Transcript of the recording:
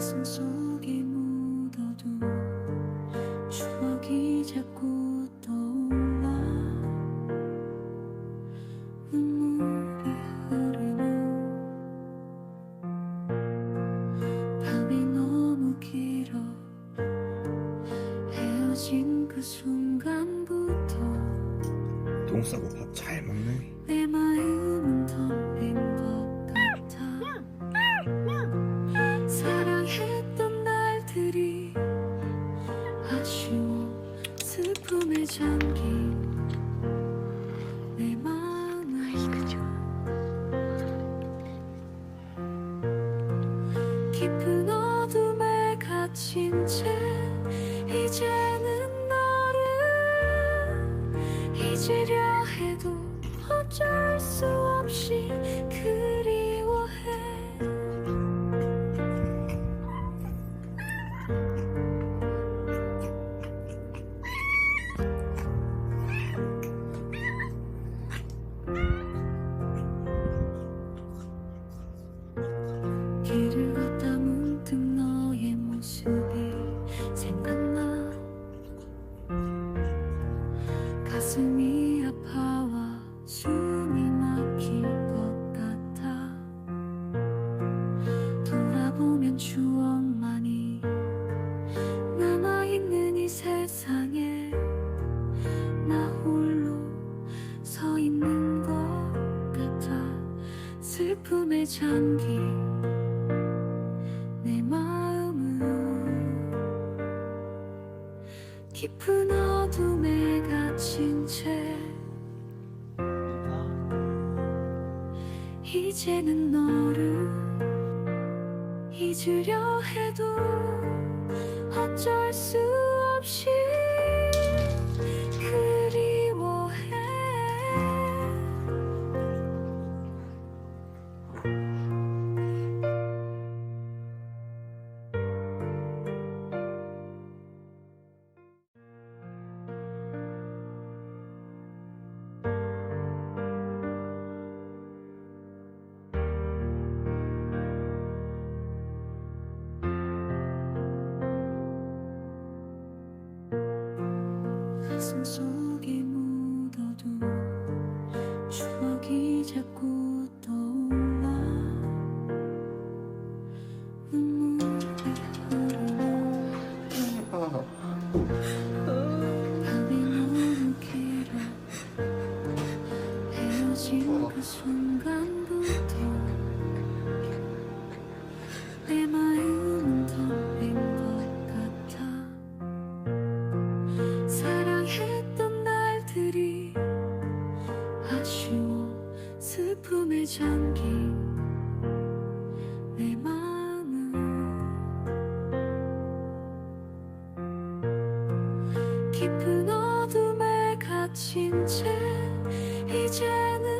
가슴 속에 묻어도 추억이 자꾸 떠올라 눈물이 흐르는 밤이 너무 길어 헤어진 그 순간부터 똥 싸고 밥 잘 먹네. 내 마음은 텅빈 것 채 이제는 너를 잊으려 해도 어쩔 수 없이 그 잠긴 내 마음은 깊은 어둠에 갇힌 채 이제는 너를 잊으려 해도 가슴 속에 묻어도 추억이 자꾸 떠올라. 눈물이 흐르는 밤이 너무 길어 헤어진 그 순간부터 잠긴 내 마음은 깊은 어둠에 갇힌 채 이제는